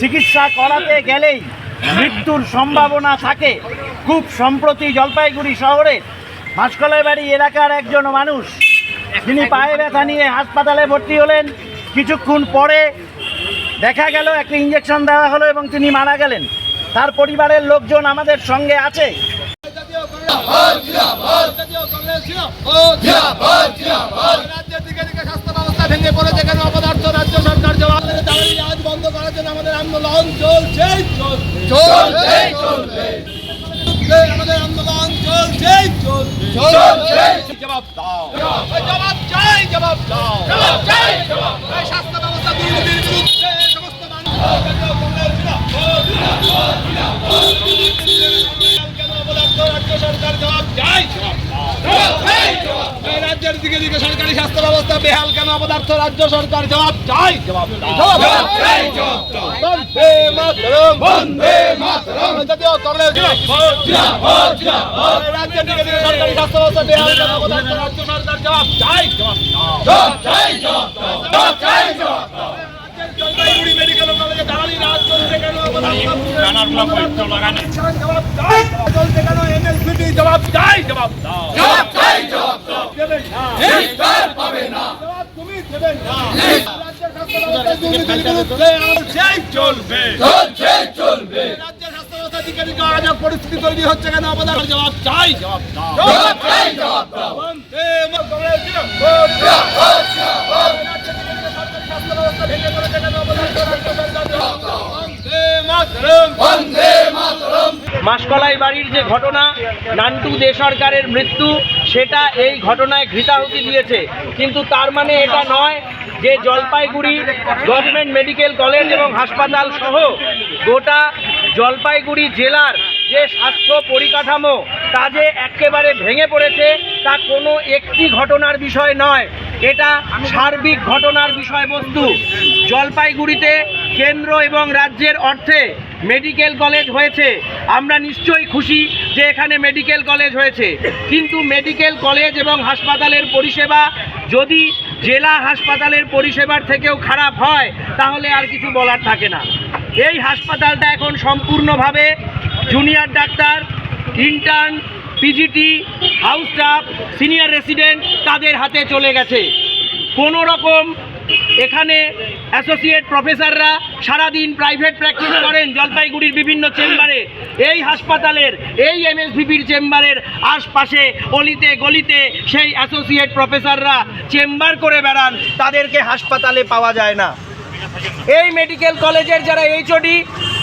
চিকিৎসা করাতে গেলেই মৃত্যুর সম্ভাবনা থাকে খুব সম্প্রতি জলপাইগুড়ি শহরে ভাস্কলের বাড়ি এলাকার একজন মানুষ তিনি পায়ে ব্যথা নিয়ে হাসপাতালে ভর্তি হলেন কিছুক্ষণ পরে দেখা গেল একটা ইঞ্জেকশন দেওয়া হলো এবং তিনি মারা গেলেন তার পরিবারের লোকজন আমাদের সঙ্গে আছে আমাদের আন্দোলন চলছে চলছে। চলছে আমাদের আন্দোলন চলছে চলছে। জবাব দাও। জবাব চাই জবাব দাও। জবাব চাই জবাব স্বাস্থ্য ব্যবস্থা দুর্নীতির বিরুদ্ধে সমস্ত মানুষ কেন অপদার্থ রাজ্য সরকার জবাব চাই জবাব দাও এই রাজ্যের দিকে দিকে সরকারি স্বাস্থ্য ব্যবস্থা বেহাল কেন অপদার্থ রাজ্য সরকার জবাব চাই জবাব জবাব চাই জবাব দাও জবাব চাই জবাব দাও পাবে না জবাব তুমি দেবেন না রাজ্যের স্বাস্থ্য চলবে চলবে। রাজ্যের স্বাস্থ্য ব্যবস্থা দিকে দিকে পরিস্থিতি তৈরি হচ্ছে কেন? জবাব চাই। জবাব জবাব চাই। জবাব দাও। বন্দে মাসকলাই বাড়ির যে ঘটনা নান্টু দে সরকারের মৃত্যু সেটা এই ঘটনায় ঘৃতাহুতি দিয়েছে। কিন্তু তার মানে এটা নয় যে জলপাইগুড়ি গভর্নমেন্ট মেডিকেল কলেজ এবং হাসপাতাল সহ গোটা জলপাইগুড়ি জেলার যে স্বাস্থ্য পরিকাঠামো তা যে একেবারে ভেঙে পড়েছে, তা কোনো একটি ঘটনার বিষয় নয়। এটা সার্বিক ঘটনার বিষয়বস্তু। জলপাইগুড়িতে কেন্দ্র এবং রাজ্যের অর্থে মেডিকেল কলেজ হয়েছে। আমরা নিশ্চয়ই খুশি যে এখানে মেডিকেল কলেজ হয়েছে। কিন্তু মেডিকেল কলেজ এবং হাসপাতালের পরিষেবা যদি জেলা হাসপাতালের পরিষেবার থেকেও খারাপ হয়, তাহলে আর কিছু বলার থাকে না। এই হাসপাতালটা এখন সম্পূর্ণভাবে junior doctor intern PGT house staff senior resident তাদের হাতে চলে গেছে। কোনো রকম এখানে অ্যাসোসিয়েট প্রফেসররা সারাদিন প্রাইভেট প্র্যাকটিস করেন, জলপাইগুড়ির বিভিন্ন চেম্বারে। এই হাসপাতালের, এই এমএসভিপির চেম্বারের আশপাশে, অলিতে, গলিতে সেই অ্যাসোসিয়েট প্রফেসররা চেম্বার করে বেড়ান, তাদেরকে হাসপাতালে পাওয়া যায় না। এই মেডিকেল কলেজের যারা এইচওডি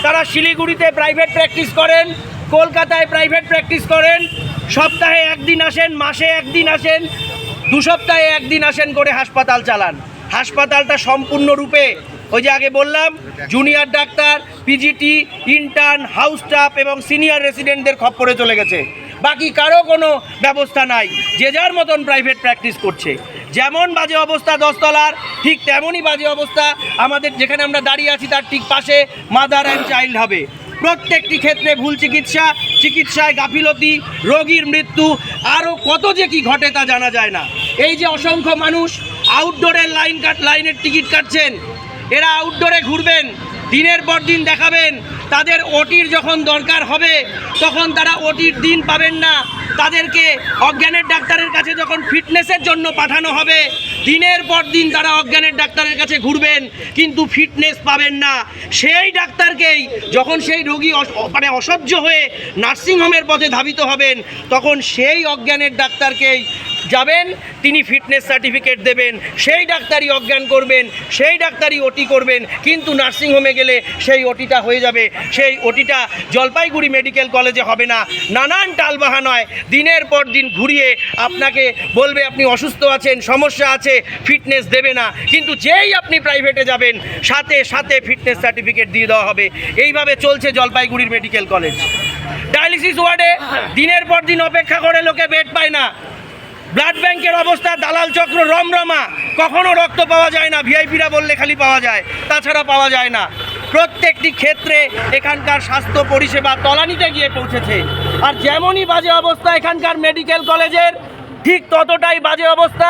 তারা শিলিগুড়িতে প্রাইভেট প্র্যাকটিস করেন, কলকাতায় প্রাইভেট প্র্যাকটিস করেন, সপ্তাহে একদিন আসেন, মাসে একদিন আসেন, দু সপ্তাহে একদিন আসেন করে হাসপাতাল চালান। হাসপাতালটা সম্পূর্ণরূপে, ওই যে আগে বললাম junior doctor PGT intern house staff এবং সিনিয়র রেসিডেন্টদের খপ্পরে চলে গেছে। বাকি কারও কোনো ব্যবস্থা নাই। যে যার মতন প্রাইভেট প্র্যাকটিস করছে। যেমন বাজে অবস্থা দশতলার, ঠিক তেমনই বাজে অবস্থা আমাদের যেখানে আমরা দাঁড়িয়ে আছি তার ঠিক পাশে মাদার অ্যান্ড চাইল্ড হবে। প্রত্যেকটি ক্ষেত্রে ভুল চিকিৎসা, চিকিৎসায় গাফিলতি, রোগীর মৃত্যু আরও কত যে কি ঘটে তা জানা যায় না। এই যে অসংখ্য মানুষ আউটডোরের লাইন কাট লাইনের টিকিট কাটছেন। এরা আউটডোরে ঘুরবেন, দিনের পর দিন দেখাবেন। তাদের ওটির যখন দরকার হবে, তখন তারা ওটির দিন পাবেন না। তাদেরকে অজ্ঞানের ডাক্তারের কাছে যখন ফিটনেসের জন্য পাঠানো হবে, দিনের পর দিন তারা অজ্ঞানের ডাক্তারের কাছে ঘুরবেন, কিন্তু ফিটনেস পাবেন না। সেই ডাক্তারকেই যখন সেই রোগী মানে অসহ্য হয়ে নার্সিংহোমের পথে ধাবিত হবেন, তখন সেই অজ্ঞানের ডাক্তারকেই যাবেন, তিনি ফিটনেস সার্টিফিকেট দেবেন, সেই ডাক্তারই অজ্ঞান করবেন, সেই ডাক্তারই ওটি করবেন, কিন্তু নার্সিংহোমে গেলে সেই ওটিটা হয়ে যাবে। সেই ওটিটা জলপাইগুড়ি মেডিকেল কলেজে হবে না। নানান টালবাহানায় দিনের পর দিন ঘুরিয়ে আপনাকে বলবে, আপনি অসুস্থ আছেন, সমস্যা আছে ফিটনেস দেবে না। কিন্তু যেই আপনি প্রাইভেটে যাবেন, সাথে সাথে ফিটনেস সার্টিফিকেট দিয়ে দেওয়া হবে। এইভাবে চলছে জলপাইগুড়ির মেডিকেল কলেজ ডায়ালিসিস ওয়ার্ডে দিনের পর দিন অপেক্ষা করে লোকে বেড পায় না। ব্লাড ব্যাংকের অবস্থা, দালাল চক্র রমরমা। কখনো রক্ত পাওয়া যায় না, ভিআইপিরা বললে খালি পাওয়া যায়, তাছাড়া পাওয়া যায় না। প্রত্যেকটি ক্ষেত্রে এখানকার স্বাস্থ্য পরিষেবা তলানিতে গিয়ে পৌঁছেছে। আর যেমনই বাজে অবস্থা এখানকার মেডিকেল কলেজের, ঠিক ততটাই বাজে অবস্থা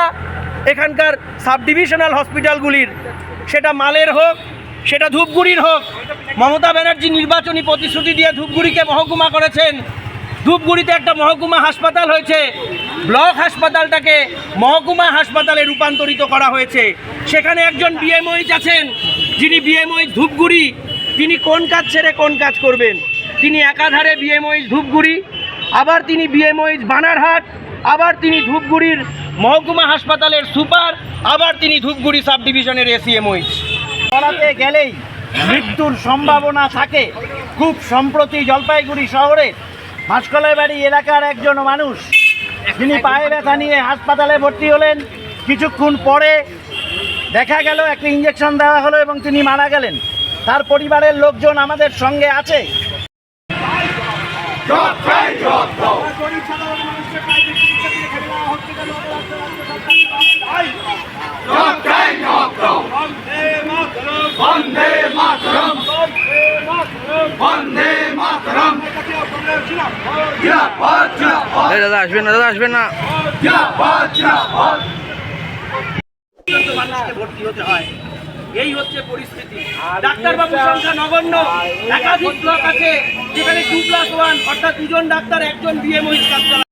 এখানকার সাব ডিভিশনাল হসপিটালগুলির। সেটা মালের হোক, সেটা ধূপগুড়ির হোক। মমতা ব্যানার্জি নির্বাচনী প্রতিশ্রুতি দিয়ে ধূপগুড়িকে মহকুমা করেছেন। ধূপগুড়িতে একটা মহকুমা হাসপাতাল হয়েছে। ব্লক হাসপাতালটাকে মহকুমা হাসপাতালে রূপান্তরিত করা হয়েছে। সেখানে একজন বিএমওইচ আছেন, যিনি বিএমওইচ ধূপগুড়ি। তিনি কোন কাজ ছেড়ে কোন কাজ করবেন? তিনি একাধারে বিএমওইচ ধূপগুড়ি, আবার তিনি বিএমওইচ বানারহাট, আবার তিনি ধূপগুড়ির মহকুমা হাসপাতালের সুপার, আবার তিনি ধূপগুড়ি সাব ডিভিশনের এসিএমওইচ করাতে গেলেই মৃত্যুর সম্ভাবনা থাকে। খুব সম্প্রতি জলপাইগুড়ি শহরে মাসকলাই বাড়ি এলাকার একজন মানুষ। তিনি পায়ে ব্যথা নিয়ে হাসপাতালে ভর্তি হলেন। কিছুক্ষণ পরে দেখা গেল, একটা ইঞ্জেকশন দেওয়া হলো এবং তিনি মারা গেলেন। তার পরিবারের লোকজন আমাদের সঙ্গে আছে। দাদা, আসবেন না, দাদা, আসবেন না। এই হচ্ছে পরিস্থিতি। ডাক্তারবাবুর সংখ্যা নগণ্য। একাধিক ব্লক আছে, যেখানে টু প্লাস ওয়ান অর্থাৎ দুজন ডাক্তার, একজন বিএমও চালায়